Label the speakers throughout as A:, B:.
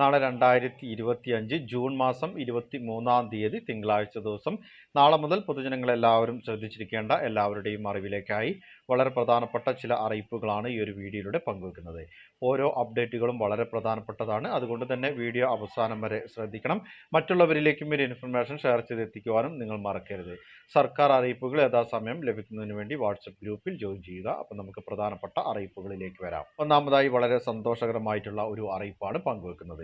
A: നാളെ രണ്ടായിരത്തി ഇരുപത്തി അഞ്ച് ജൂൺ മാസം ഇരുപത്തി മൂന്നാം തീയതി തിങ്കളാഴ്ച ദിവസം. നാളെ മുതൽ പൊതുജനങ്ങളെല്ലാവരും ശ്രദ്ധിച്ചിരിക്കേണ്ട എല്ലാവരുടെയും അറിവിലേക്കായി വളരെ പ്രധാനപ്പെട്ട ചില അറിയിപ്പുകളാണ് ഈ ഒരു വീഡിയോയിലൂടെ പങ്കുവെക്കുന്നത്. ഓരോ അപ്ഡേറ്റുകളും വളരെ പ്രധാനപ്പെട്ടതാണ്. അതുകൊണ്ട് തന്നെ വീഡിയോ അവസാനം വരെ ശ്രദ്ധിക്കണം. മറ്റുള്ളവരിലേക്കും ഒരു ഇൻഫർമേഷൻ ഷെയർ ചെയ്തെത്തിക്കുവാനും നിങ്ങൾ മറക്കരുത്. സർക്കാർ അറിയിപ്പുകൾ യഥാസമയം ലഭിക്കുന്നതിന് വേണ്ടി വാട്സപ്പ് ഗ്രൂപ്പിൽ ജോയിൻ ചെയ്യുക. അപ്പോൾ നമുക്ക് പ്രധാനപ്പെട്ട അറിയിപ്പുകളിലേക്ക് വരാം. ഒന്നാമതായി വളരെ സന്തോഷകരമായിട്ടുള്ള ഒരു അറിയിപ്പാണ് പങ്കുവെക്കുന്നത്.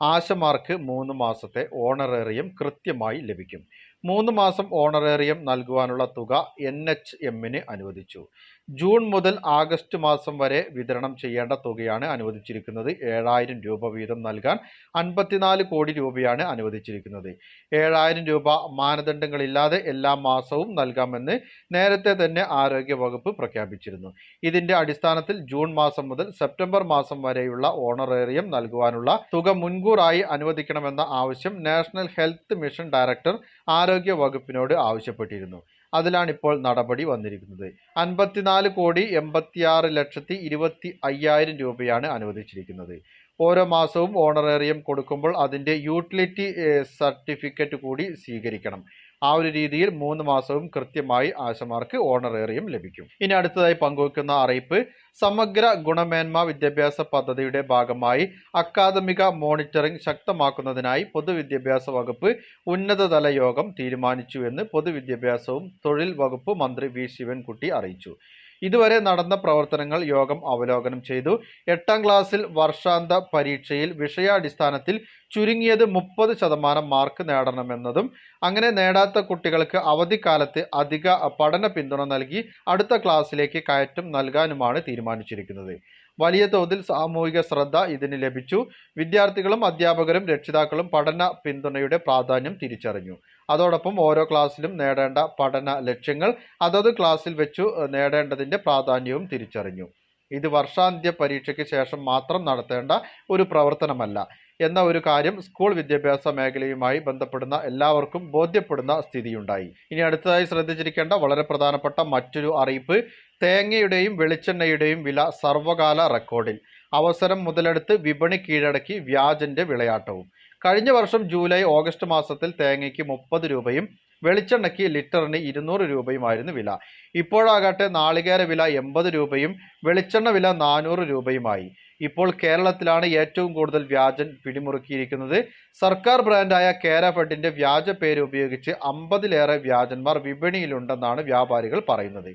A: ആശമാർക്ക് മൂന്ന് മാസത്തെ ഓണറേറിയം കൃത്യമായി ലഭിക്കും. മൂന്ന് മാസം ഓണറേറിയം നൽകുവാനുള്ള തുക എൻ എച്ച് എമ്മിന് അനുവദിച്ചു. ജൂൺ മുതൽ ആഗസ്റ്റ് മാസം വരെ വിതരണം ചെയ്യേണ്ട തുകയാണ് അനുവദിച്ചിരിക്കുന്നത്. ഏഴായിരം രൂപ വീതം നൽകാൻ അൻപത്തിനാല് കോടി രൂപയാണ് അനുവദിച്ചിരിക്കുന്നത്. ഏഴായിരം രൂപ മാനദണ്ഡങ്ങളില്ലാതെ എല്ലാ മാസവും നൽകാമെന്ന് നേരത്തെ തന്നെ ആരോഗ്യ വകുപ്പ് പ്രഖ്യാപിച്ചിരുന്നു. ഇതിന്റെ അടിസ്ഥാനത്തിൽ ജൂൺ മാസം മുതൽ സെപ്റ്റംബർ മാസം വരെയുള്ള ഓണറേറിയം നൽകുവാനുള്ള തുക മുൻകൂറായി അനുവദിക്കണമെന്ന ആവശ്യം നാഷണൽ ഹെൽത്ത് മിഷൻ ഡയറക്ടർ ആരോഗ്യ വകുപ്പിനോട് ആവശ്യപ്പെട്ടിരുന്നു. അതിലാണ് ഇപ്പോൾ നടപടി വന്നിരിക്കുന്നത്. അൻപത്തിനാല് കോടി എൺപത്തിയാറ് ലക്ഷത്തി ഇരുപത്തി അയ്യായിരം രൂപയാണ് അനുവദിച്ചിരിക്കുന്നത്. ഓരോ മാസവും ഓണറേറിയം കൊടുക്കുമ്പോൾ അതിന്റെ യൂട്ടിലിറ്റി സർട്ടിഫിക്കറ്റ് കൂടി സ്വീകരിക്കണം. ആ ഒരു രീതിയിൽ മൂന്ന് മാസവും കൃത്യമായി ആശമാർക്ക് ഓണറേറിയം ലഭിക്കും. ഇനി അടുത്തതായി പങ്കുവെക്കുന്ന അറിയിപ്പ് സമഗ്ര ഗുണമേന്മ വിദ്യാഭ്യാസ പദ്ധതിയുടെ ഭാഗമായി അക്കാദമിക മോണിറ്ററിംഗ് ശക്തമാക്കുന്നതിനായി പൊതുവിദ്യാഭ്യാസ വകുപ്പ് ഉന്നതതല യോഗം തീരുമാനിച്ചു എന്ന് പൊതുവിദ്യാഭ്യാസവും തൊഴിൽ വകുപ്പ് മന്ത്രി വി. ശിവൻകുട്ടി അറിയിച്ചു. ഇതുവരെ നടന്ന പ്രവർത്തനങ്ങൾ യോഗം അവലോകനം ചെയ്തു. എട്ടാം ക്ലാസ്സിൽ വർഷാന്ത പരീക്ഷയിൽ വിഷയാടിസ്ഥാനത്തിൽ ചുരുങ്ങിയത് മുപ്പത് ശതമാനം മാർക്ക് നേടണമെന്നതും അങ്ങനെ നേടാത്ത കുട്ടികൾക്ക് അവധിക്കാലത്ത് അധിക പഠന പിന്തുണ നൽകി അടുത്ത ക്ലാസ്സിലേക്ക് കയറ്റം നൽകാനുമാണ് തീരുമാനിച്ചിരിക്കുന്നത്. വലിയ തോതിൽ സാമൂഹിക ശ്രദ്ധ ഇതിന് ലഭിച്ചു. വിദ്യാർത്ഥികളും അധ്യാപകരും രക്ഷിതാക്കളും പഠന പിന്തുണയുടെ പ്രാധാന്യം തിരിച്ചറിഞ്ഞു. അതോടൊപ്പം ഓരോ ക്ലാസ്സിലും നേടേണ്ട പഠന ലക്ഷ്യങ്ങൾ അതത് ക്ലാസ്സിൽ വെച്ചു നേടേണ്ടതിന്റെ പ്രാധാന്യവും തിരിച്ചറിഞ്ഞു. ഇത് വർഷാന്ത്യ പരീക്ഷയ്ക്ക് ശേഷം മാത്രം നടത്തേണ്ട ഒരു പ്രവർത്തനമല്ല. എന്ന ഒരു കാര്യം സ്കൂൾ വിദ്യാഭ്യാസ മേഖലയുമായി ബന്ധപ്പെടുന്ന എല്ലാവർക്കും ബോധ്യപ്പെടുന്ന സ്ഥിതിയുണ്ടായി. ഇനി അടുത്തതായി ശ്രദ്ധിച്ചിരിക്കേണ്ട വളരെ പ്രധാനപ്പെട്ട മറ്റൊരു അറിയിപ്പ് തേങ്ങയുടെയും വെളിച്ചെണ്ണയുടെയും വില സർവകാല റെക്കോർഡിൽ. അവസരം മുതലെടുത്ത് വിപണി കീഴടക്കി വ്യാജന്റെ വിളയാട്ടവും. കഴിഞ്ഞ വർഷം ജൂലൈ ഓഗസ്റ്റ് മാസത്തിൽ തേങ്ങയ്ക്ക് മുപ്പത് രൂപയും വെളിച്ചെണ്ണയ്ക്ക് ലിറ്ററിന് ഇരുന്നൂറ് രൂപയുമായിരുന്നു വില. ഇപ്പോഴാകട്ടെ നാളികേര വില എൺപത് രൂപയും വെളിച്ചെണ്ണ വില നാനൂറ് രൂപയുമായി. ഇപ്പോൾ കേരളത്തിലാണ് ഏറ്റവും കൂടുതൽ വ്യാജൻ പിടിമുറുക്കിയിരിക്കുന്നത്. സർക്കാർ ബ്രാൻഡായ കേര ഫെഡിന്റെ വ്യാജ പേര് ഉപയോഗിച്ച് അമ്പതിലേറെ വ്യാജന്മാർ വിപണിയിലുണ്ടെന്നാണ് വ്യാപാരികൾ പറയുന്നത്.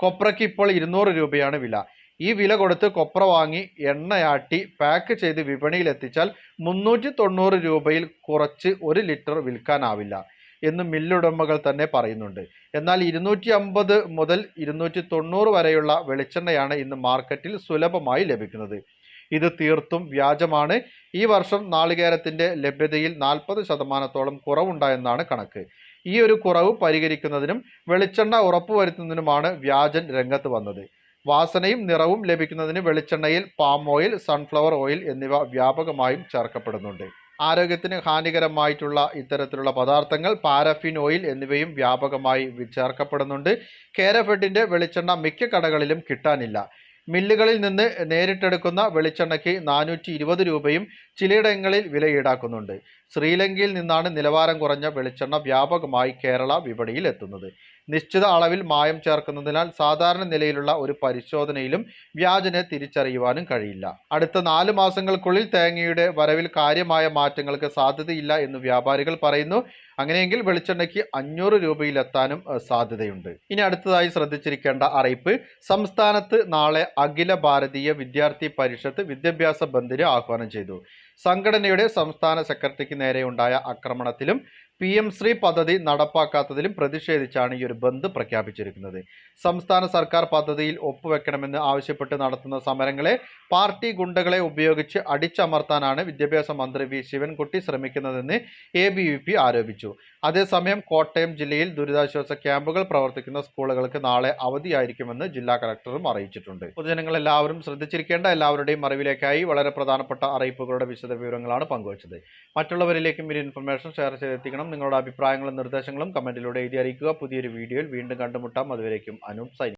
A: കൊപ്രയ്ക്ക് ഇപ്പോൾ ഇരുന്നൂറ് രൂപയാണ് വില. ഈ വില കൊടുത്ത് കൊപ്ര വാങ്ങി എണ്ണയാട്ടി പാക്ക് ചെയ്ത് വിപണിയിൽ എത്തിച്ചാൽ മുന്നൂറ്റി തൊണ്ണൂറ് രൂപയിൽ കുറച്ച് ഒരു ലിറ്റർ വിൽക്കാനാവില്ല എന്ന് മില്ലുടമകൾ തന്നെ പറയുന്നുണ്ട്. എന്നാൽ ഇരുന്നൂറ്റി അമ്പത് മുതൽ ഇരുന്നൂറ്റി തൊണ്ണൂറ് വരെയുള്ള വെളിച്ചെണ്ണയാണ് ഇന്ന് മാർക്കറ്റിൽ സുലഭമായി ലഭിക്കുന്നത്. ഇത് തീർത്തും വ്യാജമാണ്. ഈ വർഷം നാളികേരത്തിന്റെ ലഭ്യതയിൽ നാൽപ്പത് ശതമാനത്തോളം കുറവുണ്ടായെന്നാണ് കണക്ക്. ഈ ഒരു കുറവ് പരിഹരിക്കുന്നതിനും വെളിച്ചെണ്ണ ഉറപ്പുവരുത്തുന്നതിനുമാണ് വ്യാജൻ രംഗത്ത് വന്നത്. വാസനയും നിറവും ലഭിക്കുന്നതിന് വെളിച്ചെണ്ണയിൽ പാം ഓയിൽ സൺഫ്ലവർ ഓയിൽ എന്നിവ വ്യാപകമായും ചേർക്കപ്പെടുന്നുണ്ട്. ആരോഗ്യത്തിന് ഹാനികരമായിട്ടുള്ള ഇത്തരത്തിലുള്ള പദാർത്ഥങ്ങൾ പാരഫിൻ ഓയിൽ എന്നിവയും വ്യാപകമായി ചേർക്കപ്പെടുന്നുണ്ട്. കേരഫെഡിന്റെ വെളിച്ചെണ്ണ മിക്ക കടകളിലും കിട്ടാനില്ല. മില്ലുകളിൽ നിന്ന് നേരിട്ടെടുക്കുന്ന വെളിച്ചെണ്ണയ്ക്ക് നാനൂറ്റി ഇരുപത് രൂപയും ചിലയിടങ്ങളിൽ വില ഈടാക്കുന്നുണ്ട് ശ്രീലങ്കയിൽ നിന്നാണ് നിലവാരം കുറഞ്ഞ വെളിച്ചെണ്ണ വ്യാപകമായി കേരള വിപണിയിൽ എത്തുന്നത്. നിശ്ചിത അളവിൽ മായം ചേർക്കുന്നതിനാൽ സാധാരണ നിലയിലുള്ള ഒരു പരിശോധനയിലും വ്യാജനെ തിരിച്ചറിയുവാനും കഴിയില്ല. അടുത്ത നാല് മാസങ്ങൾക്കുള്ളിൽ തേങ്ങയുടെ വരവിൽ കാര്യമായ മാറ്റങ്ങൾക്ക് സാധ്യതയില്ല എന്ന് വ്യാപാരികൾ പറയുന്നു. അങ്ങനെയെങ്കിൽ വെളിച്ചെണ്ണയ്ക്ക് അഞ്ഞൂറ് രൂപയിലെത്താനും സാധ്യതയുണ്ട്. ഇനി അടുത്തതായി ശ്രദ്ധിച്ചിരിക്കേണ്ട അറിയിപ്പ്. സംസ്ഥാനത്ത് നാളെ അഖില ഭാരതീയ വിദ്യാർത്ഥി പരിഷത്ത് വിദ്യാഭ്യാസ ബന്ദിന് ആഹ്വാനം ചെയ്തു. സംഘടനയുടെ സംസ്ഥാന സെക്രട്ടറിക്ക് നേരെയുണ്ടായ ആക്രമണത്തിലും പി എം ശ്രീ പദ്ധതി നടപ്പാക്കാത്തതിലും പ്രതിഷേധിച്ചാണ് ഈ ഒരു ബന്ദ് പ്രഖ്യാപിച്ചിരിക്കുന്നത്. സംസ്ഥാന സർക്കാർ പദ്ധതിയിൽ ഒപ്പുവെക്കണമെന്ന് ആവശ്യപ്പെട്ട് നടത്തുന്ന സമരങ്ങളെ പാർട്ടി ഗുണ്ടകളെ ഉപയോഗിച്ച് അടിച്ചമർത്താനാണ് വിദ്യാഭ്യാസ മന്ത്രി വി ശിവൻകുട്ടി ശ്രമിക്കുന്നതെന്ന് എ ബി വി പി ആരോപിച്ചു. അതേസമയം കോട്ടയം ജില്ലയിൽ ദുരിതാശ്വാസ ക്യാമ്പുകൾ പ്രവർത്തിക്കുന്ന സ്കൂളുകൾക്ക് നാളെ അവധിയായിരിക്കുമെന്ന് ജില്ലാ കളക്ടറും അറിയിച്ചിട്ടുണ്ട്. പൊതുജനങ്ങൾ എല്ലാവരും ശ്രദ്ധിച്ചിരിക്കേണ്ട എല്ലാവരുടെയും അറിവിലേക്കായി വളരെ പ്രധാനപ്പെട്ട അറിയിപ്പുകളുടെ വിശദ വിവരങ്ങളാണ് പങ്കുവച്ചത്. മറ്റുള്ളവരിലേക്കും ഈ ഇൻഫർമേഷൻ ഷെയർ ചെയ്തെത്തിക്കണം. നിങ്ങളുടെ അഭിപ്രായങ്ങളും നിർദ്ദേശങ്ങളും കമന്റിലൂടെ എഴുതി അറിയിക്കുക. പുതിയൊരു വീഡിയോയിൽ വീണ്ടും കണ്ടുമുട്ടാം. അതുവരേക്കും അനൂപ് സൈനി